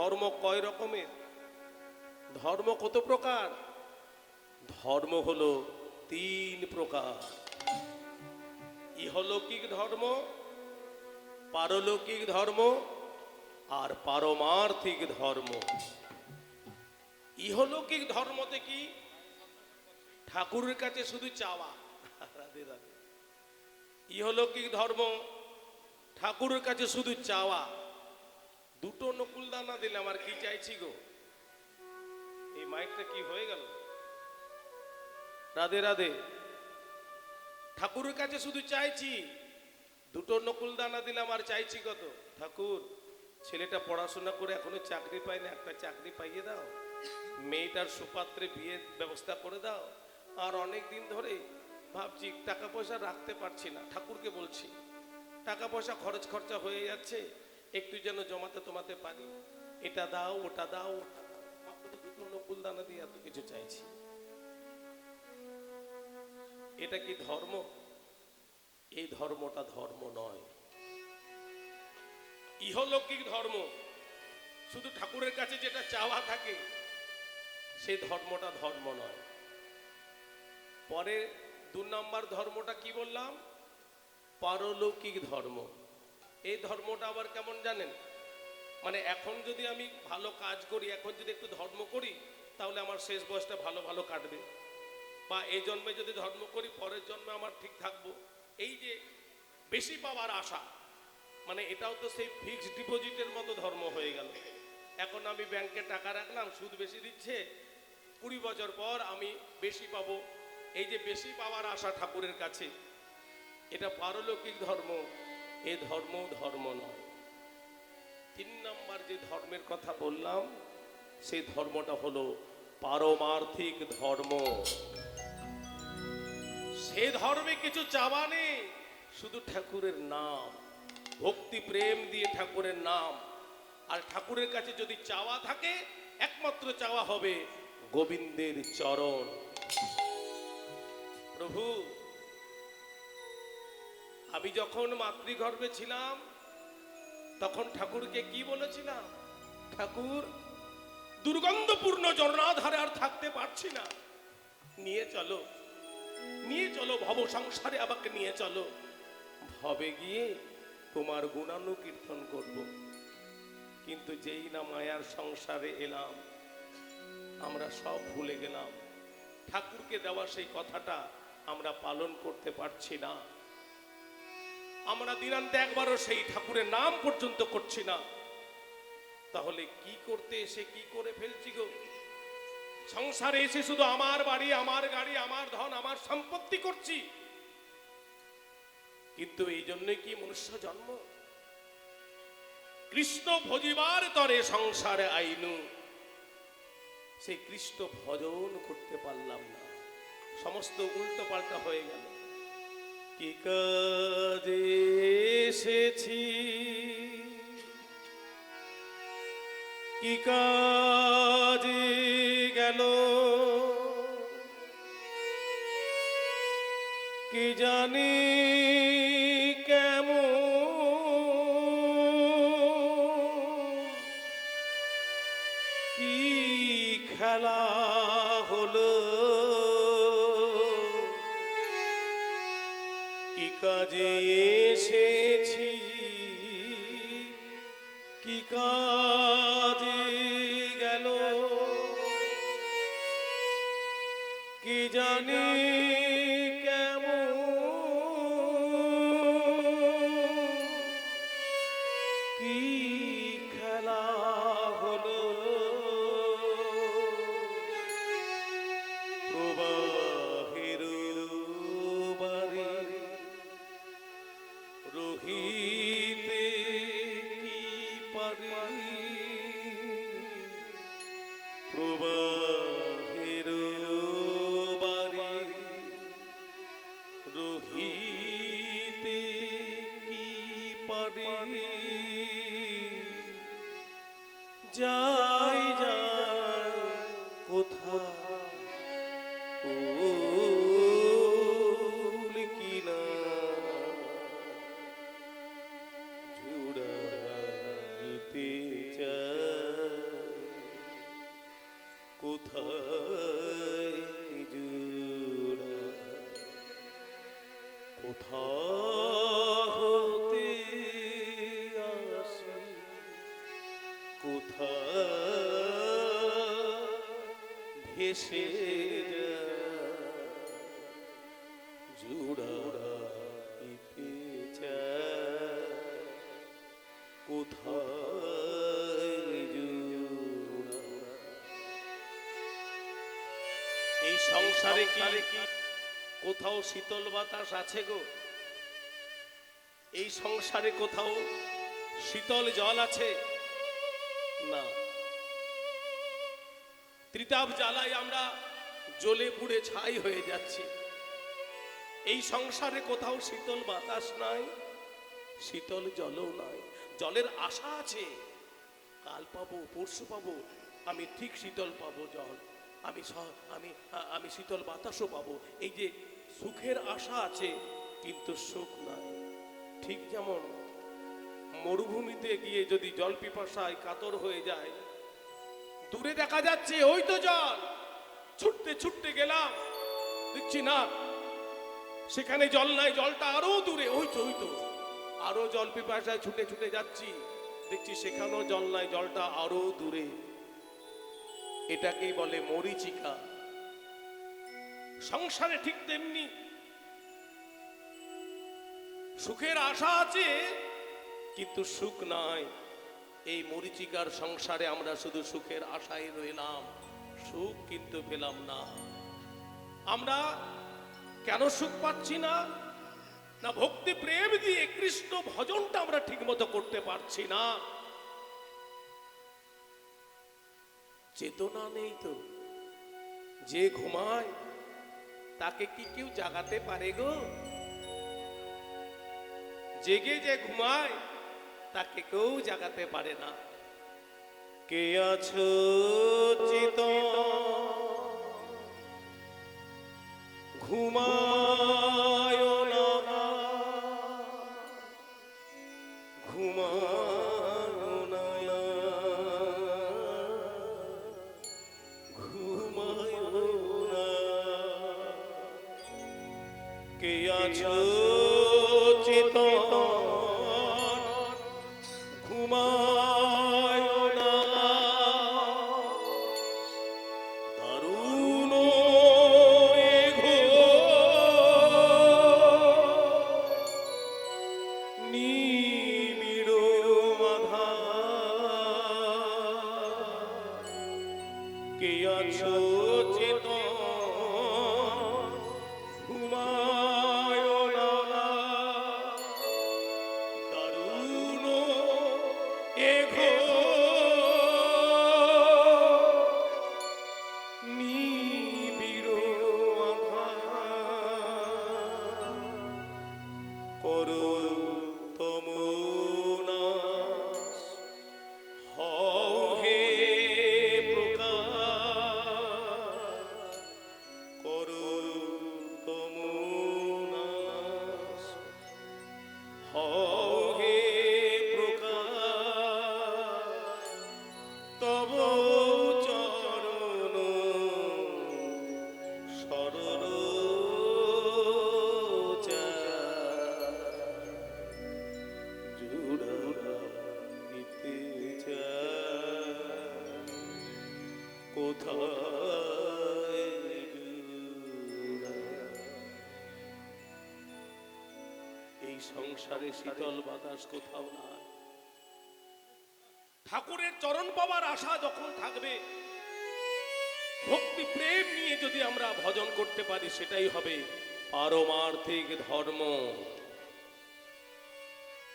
ধর্ম কয় রকমের? ধর্ম কত প্রকার? ধর্ম হলো তিন প্রকার। ইহলৌকিক ধর্ম, পারলৌকিক ধর্ম আর পারমার্থিক ধর্ম। ইহলৌকিক ধর্মতে কি? ঠাকুরের কাছে শুধু চাওয়া। রাধে রাধে। ইহলৌকিক ধর্ম, ঠাকুরের কাছে শুধু চাওয়া। দুটো নকুল দানা দিলে আমার কি চাইছি গো? এই মাইকটা কি হয়ে গেল? রাধে রাধে। ঠাকুরের কাছে শুধু চাইছি, দুটো নকুল দানা দিলাম আর চাইছি কত? ঠাকুর, ছেলেটা পড়াশোনা করে এখনও চাকরি পায় না একটা চাকরি পাইয়ে দাও। মেয়েটার সুপাত্রে বিয়ের ব্যবস্থা করে দাও। আর অনেক দিন ধরে ভাবছি টাকা পয়সা রাখতে পারছি না। ঠাকুরকে বলছি, টাকা পয়সা খরচ খরচা হয়ে যাচ্ছে একটু যেন জমাতে তোমাতে পারি। এটা দাও, ওটা দাও ওটা দাও। নকুল দানা দিয়ে এত কিছু চাইছি। এটা কি ধর্ম? এই ধর্মটা ধর্ম নয়। ইহলৌকিক ধর্ম। শুধু ঠাকুরের কাছে যেটা চাওয়া থাকে সেই ধর্মটা ধর্ম নয়। পরে দু নম্বর ধর্মটা কি বললাম? পারলৌকিক ধর্ম। এই ধর্মটা আবার কেমন জানেন? মানে এখন যদি আমি ভালো কাজ করি, এখন যদি একটু ধর্ম করি, তাহলে আমার শেষ বয়সটা ভালো ভালো কাটবে। বা এই জন্মে যদি ধর্ম করি, পরের জন্মে আমার ঠিক থাকব। এই যে বেশি পাওয়ার আশা মানে এটাও তো সেই ফিক্সড ডিপোজিটের মতো ধর্ম হয়ে গেল। এখন আমি ব্যাংকে টাকা রাখলাম, সুদ বেশি দিচ্ছে, কুড়ি বছর পর আমি বেশি পাবো। এই যে বেশি পাওয়ার আশা ঠাকুরের কাছে, এটা পারলৌকিক ধর্ম। এ ধর্ম ধর্ম নয়। তিন নম্বর যে ধর্মের কথা বললাম সেই ধর্মটা হলো পারমার্থিক ধর্ম। সে ধর্মে কিছু চাওয়া নেই, শুধু ঠাকুরের নাম। ভক্তি প্রেম দিয়ে ঠাকুরের নাম। আর ঠাকুরের কাছে যদি চাওয়া থাকে, একমাত্র চাওয়া হবে গোবিন্দের চরণ। প্রভু আমি যখন মাতৃগর্ভে ছিলাম, তখন ঠাকুরকে কি বলেছিলাম? ঠাকুর, দুর্গন্ধপূর্ণ জর্ণাধারে আর থাকতে পারছি না। নিয়ে চলো নিয়ে চলো ভব সংসারে, আমাকে নিয়ে চলো। ভবে গিয়ে তোমার গুণানুকীর্তন করব। কিন্তু যেই না মায়ার সংসারে এলাম, আমরা সব ভুলে গেলাম। ঠাকুরকে দেওয়া সেই কথাটা আমরা পালন করতে পারছি না। আমরা দিনান্তে একবারও সেই ঠাকুরের নাম পর্যন্ত করছি না। তাহলে কি করতে এসে কি করে ফেলছি গো? সংসারে এসে শুধু আমার বাড়ি, আমার গাড়ি, আমার ধন, আমার সম্পত্তি করছি। কিন্তু এই জন্যই কি মনুষ্য জন্ম? কৃষ্ণ ভজিবার তরে সংসারে আইনু। সেই কৃষ্ণ ভজন করতে পারলাম না। সমস্ত উল্টো পাল্টা হয়ে গেল। কি এসেছি? গেল? কি জানি কি ভেসে জুড়া কোথায় এই সংসারে কি কোথাও শীতল বাতাস আছে গো? এই সংসারে কোথাও শীতল জল আছে? না। ত্রিতাপ জ্বালায় আমরা জ্বলে পুড়ে ছাই হয়ে যাচ্ছি। এই সংসারে কোথাও শীতল বাতাস নাই, শীতল জলও নাই। জলের আশা আছে, কাল পাবো, পরশু পাবো, আমি ঠিক শীতল পাবো জল। আমি আমি আমি শীতল বাতাসও পাবো। এই যে সুখের আশা আছে, কিন্তু সুখ নাই। ঠিক যেমন মরুভূমিতে গিয়ে যদি জল পিপাসায় কাতর হয়ে যায় দূরে দেখা যাচ্ছে, ওই তো জল। ছুটতে ছুটতে গেলাম, দেখছি না। সেখানে জল নাই, জলটা আরও দূরে, ওই তো ওই তো। আরও জল পিপাসায় ছুটে ছুটে যাচ্ছি, দেখছি সেখানেও জল নাই, জলটা আরও দূরে। এটাকেই বলে মরিচিকা। সংসারে ঠিক তেমনি সুখের আশা আছে, কিন্তু সুখ নাই। এই মরিচিকার সংসারে আমরা শুধু সুখের আশায় রইলাম। সুখ কিন্তু পেলাম না। আমরা কেন সুখ পাচ্ছি না? না ভক্তি প্রেম দিয়ে কৃষ্ণ ভজনটা আমরা ঠিক মতো করতে পারছি না। চেতনা নেই তো। যে ঘুমায়, তাকে কি কেউ জাগাতে পারে গো? জেগে যে ঘুমায় তাকে কেউ জাগাতে পারে না। কে আছো চিত? ঘুমায় সংসারে শীতল বাতাস কোথাও না ঠাকুরের চরণ পাওয়ার আশা যখন থাকবে, ভক্তি, প্রেম নিয়ে যদি আমরা ভজন করতে পারি, সেটাই হবে পারমার্থিক ধর্ম।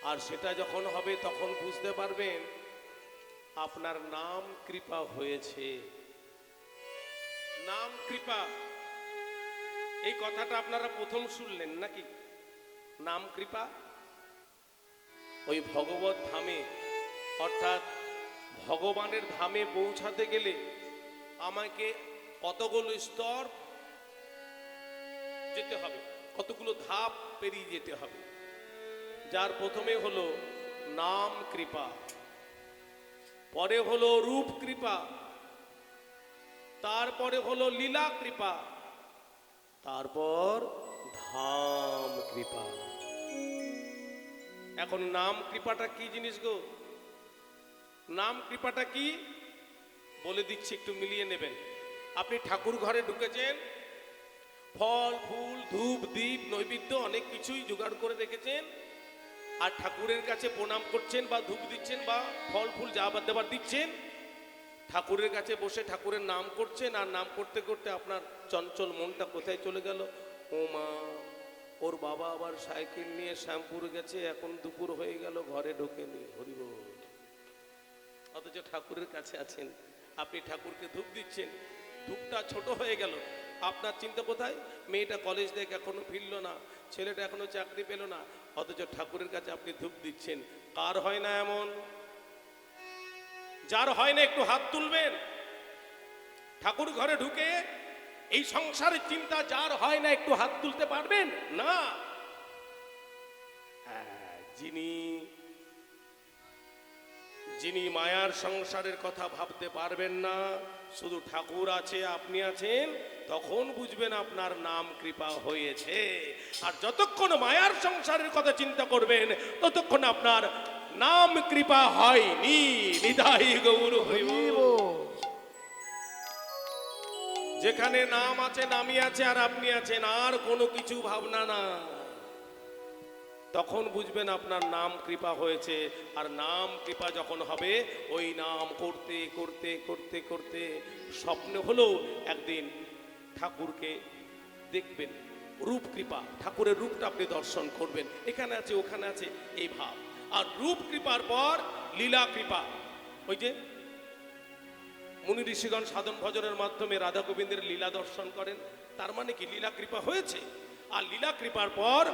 আর সেটা যখন হবে, তখন বুঝতে পারবেন, আপনার নাম কৃপা হয়েছে। নাম কৃপা। এই কথাটা আপনারা প্রথম শুনলেন নাকি? নাম কৃপা। ওই ভগবত ধামে, অর্থাৎ ভগবানের ধামে পৌঁছাতে গেলে আমাকে কতগুলো স্তর যেতে হবে, কতগুলো ধাপ পেরিয়ে যেতে হবে। যার প্রথমে হলো নাম কৃপা, পরে হলো রূপ কৃপা, তারপরে হলো লীলা কৃপা, তারপর ধাম কৃপা। এখন নাম কৃপাটা কি জিনিস গো? নাম কৃপাটা কি? বলে দিচ্ছি, একটু মিলিয়ে নেবেন। আপনি ঠাকুর ঘরে ঢুকেছেন, ফল, ফুল, ধূপ, দীপ, নৈবেদ্য, অনেক কিছুই জোগাড় করে রেখেছেন, আর ঠাকুরের কাছে প্রণাম করছেন বা ধূপ দিচ্ছেন বা ফল, ফুল, যা আবার দেবার দিচ্ছেন, ঠাকুরের কাছে বসে ঠাকুরের নাম করছেন, আর নাম করতে করতে আপনার চঞ্চল মনটা কোথায় চলে গেল? ও মা, ওর বাবা আবার সাইকেল নিয়ে শ্যামপুর গেছে, এখন দুপুর হয়ে গেল, ঘরে ঢোকেনি হরিবল অথচ ঠাকুরের কাছে আছেন, আপনি ঠাকুরকে ধূপ দিচ্ছেন, ধূপটা ছোট হয়ে গেল, আপনার চিন্তা কোথায়? মেয়েটা কলেজ থেকে এখনও ফিরল না, ছেলেটা এখনও চাকরি পেল না, অথচ ঠাকুরের কাছে আপনি ধূপ দিচ্ছেন, কার হয় না এমন? যার হয় না একটু হাত তুলবেন। ঠাকুর ঘরে ঢুকে এই সংসারের চিন্তা যার হয় না একটু হাত তুলতে পারবেন? না। হ্যাঁ, যিনি যিনি মায়ার সংসারের কথা ভাবতে পারবেন না শুধু ঠাকুর আছে আপনি আছেন তখন বুঝবেন আপনার নাম কৃপা হয়েছে। আর যতক্ষণ মায়ার সংসারের কথা চিন্তা করবেন ততক্ষণ আপনার নাম কৃপা হয়নি। নিদাই গৌর হইব যেখানে নাম আছে, নামই আছে, আর আপনি আছেন, আর কোনো কিছু ভাবনা না। তখন বুঝবেন আপনার নাম কৃপা হয়েছে, আর নাম কৃপা যখন হবে, ওই নাম করতে করতে করতে করতে স্বপ্ন হলো একদিন ঠাকুরকে দেখবেন, রূপ কৃপা, ঠাকুরের রূপটা আপনি দর্শন করবেন। এখানে আছে, ওখানে আছে, এই ভাব। আর রূপ কৃপার পর লীলা কৃপা। ওই যে মুনি ঋষিগণ সাধন ভজনের মাধ্যমে রাধা গোবিন্দের লীলা দর্শন করেন। তার মানে কি? লীলা কৃপা হয়েছে? আর লীলা কৃপার পর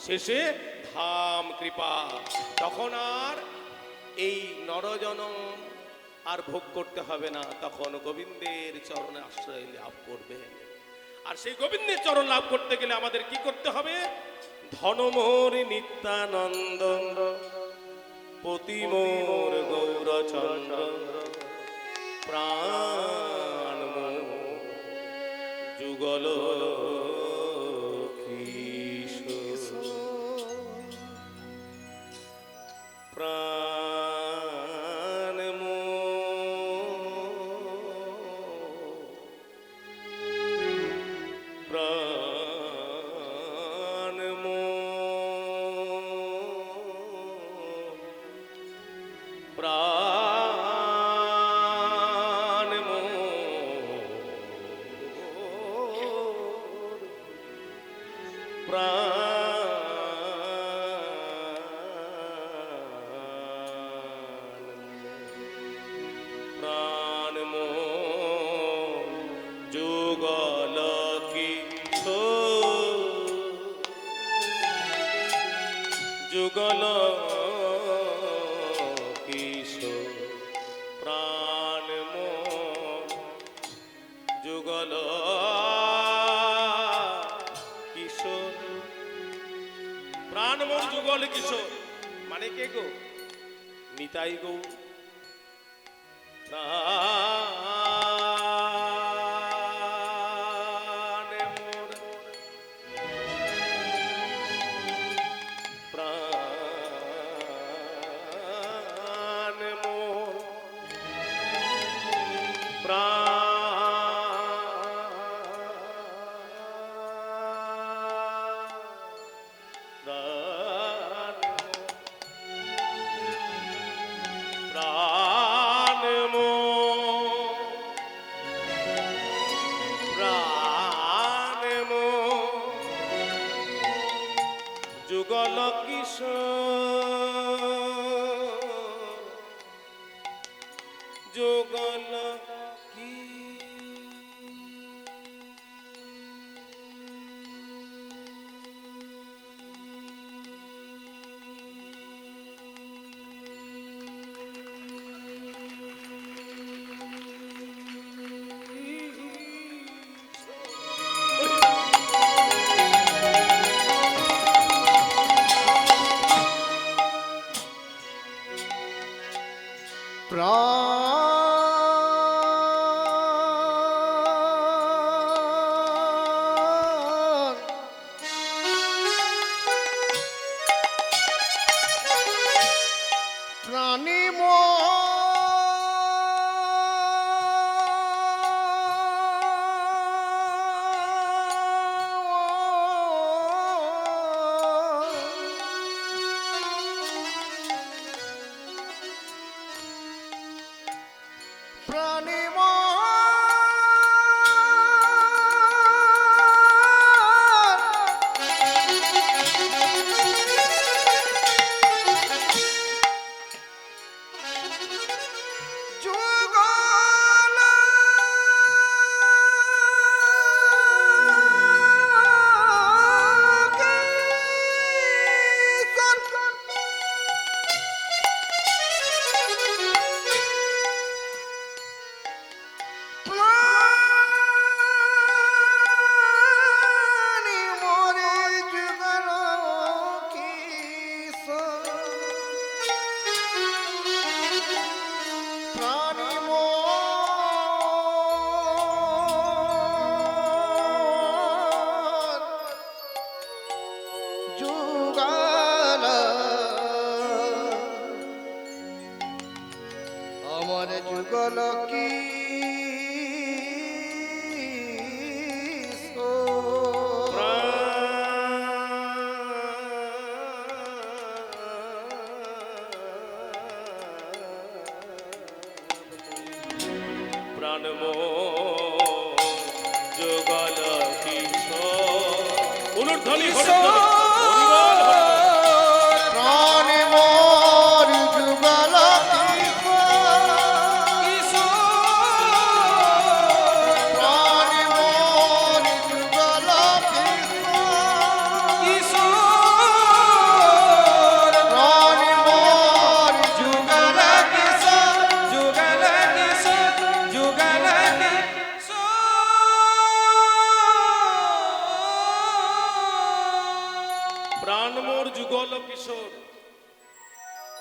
শেষে ধাম কৃপা। তখন আর এই নরজনম আর ভোগ করতে হবে না। তখন গোবিন্দের চরণে আশ্রয় লাভ করবেন আর সেই গোবিন্দের চরণ লাভ করতে গেলে আমাদের কি করতে হবে? ধনমোর নিত্যানন্দ পতিমোর গৌরচন্দ্র প্রাণ যুগল প্রাণম যোগাল কিশোর অনুধ্বনি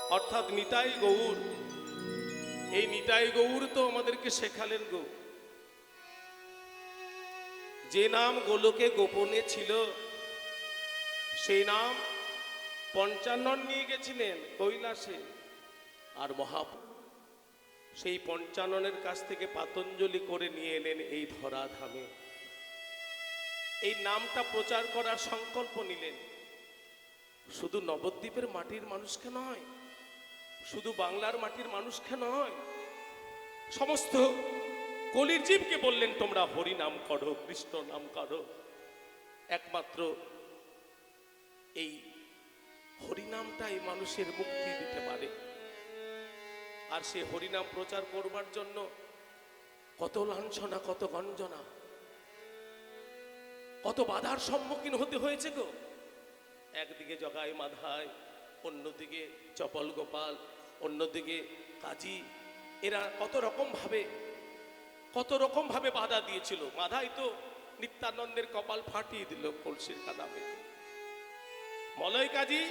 অর্থাৎ নিতাই গৌর। এই নিতাই গৌর তো আমাদেরকে শেখালেন গো। যে নাম গোলকে গোপনে ছিল, সেই নাম পঞ্চানন নিয়ে গেছিলেন কৈলাসে। আর মহাপ সেই পঞ্চাননের কাছ থেকে পাতঞ্জলি করে নিয়ে এলেন এই ধরাধামে। এই নামটা প্রচার করার সংকল্প নিলেন। শুধু নবদ্বীপের মাটির মানুষকে নয় শুধু বাংলার মাটির মানুষকে নয়, সমস্ত কলির জীবকে বললেন, তোমরা হরি নাম করো, কৃষ্ণ নাম করো। একমাত্র এই হরিনামটাই মানুষের মুক্তি দিতে পারে। আর সে হরিনাম প্রচার করবার জন্য কত লাঞ্ছনা, কত গঞ্জনা, কত বাধার সম্মুখীন হতে হয়েছে গো। একদিকে জগায় মাধায় অন্যদিকে চপল গোপাল, অন্যদিকে কাজী, এরা কত রকম ভাবে কত রকম ভাবে বাধা দিয়েছিল। মাধাই তো নিত্যানন্দের কপাল ফাটিয়ে দিল কলসির কাদামে মলয় কাজী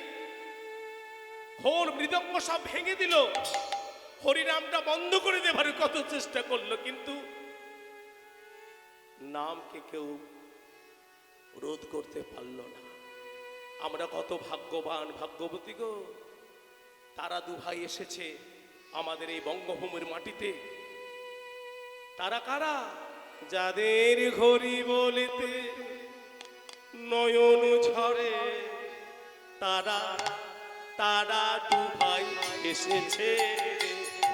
খোর মৃদঙ্গ সব ভেঙে দিল। হরিনামটা বন্ধ করে দেবার কত চেষ্টা করল, কিন্তু নামকে কেউ রোধ করতে পারল না। আমরা কত ভাগ্যবান, ভাগ্যবতী গো। তারা দু ভাই এসেছে আমাদের এই বঙ্গভূমির মাটিতে। তারা কারা? যাদের ঘড়ি বলিতে নয়ন ঝরে। তারা তারা দু ভাই এসেছে।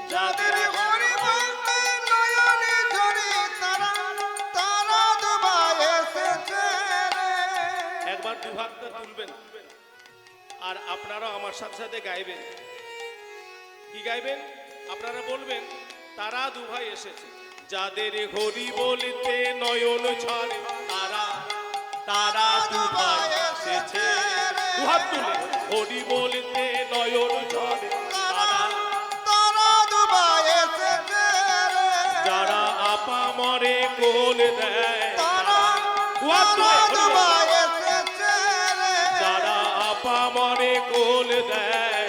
যাদের দুভাগটা তুলবেন আর আপনারা আমার সাথে সাথে গাইবেন। কি গাইবেন? আপনারা বলবেন, তারা দু ভাই এসেছে। যাদের হরি বলতে নয়ন ছড়ে, তারা তারা দু ভাই এসেছে হরি বলতে নয়ন ঝরে তারা দুবাই এসেছে। যারা আপা মরে কোল দেয়, তারা দুহাত আপা কোল দেয়।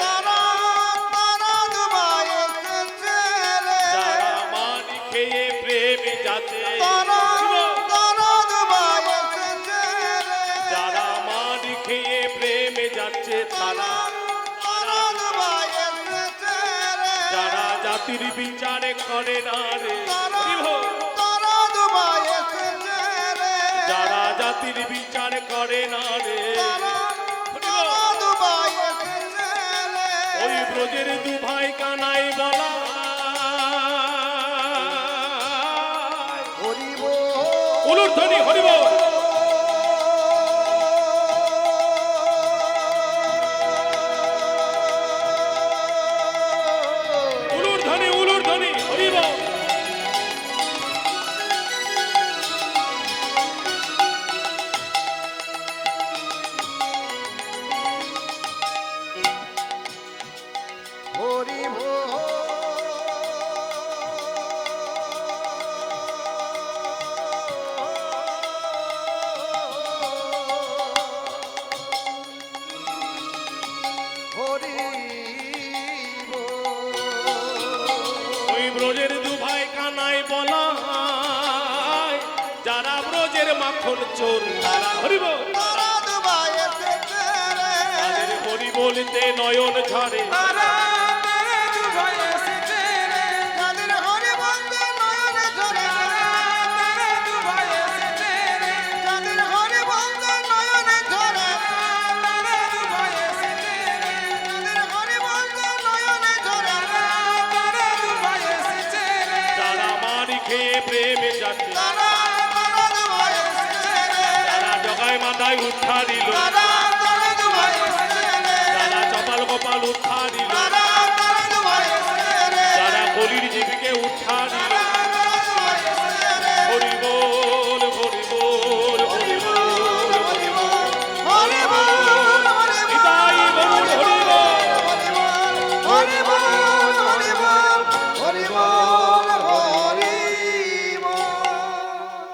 যারা মান খেয়ে প্রেমে রে। যারা মান খেয়ে প্রেমে যাচ্ছে তারা। যারা জাতির বিচারে করে না রে জাতির বিচার করে না রে ওই ব্রজের দু ভাই কানাই বলা। হরি হরি জগায়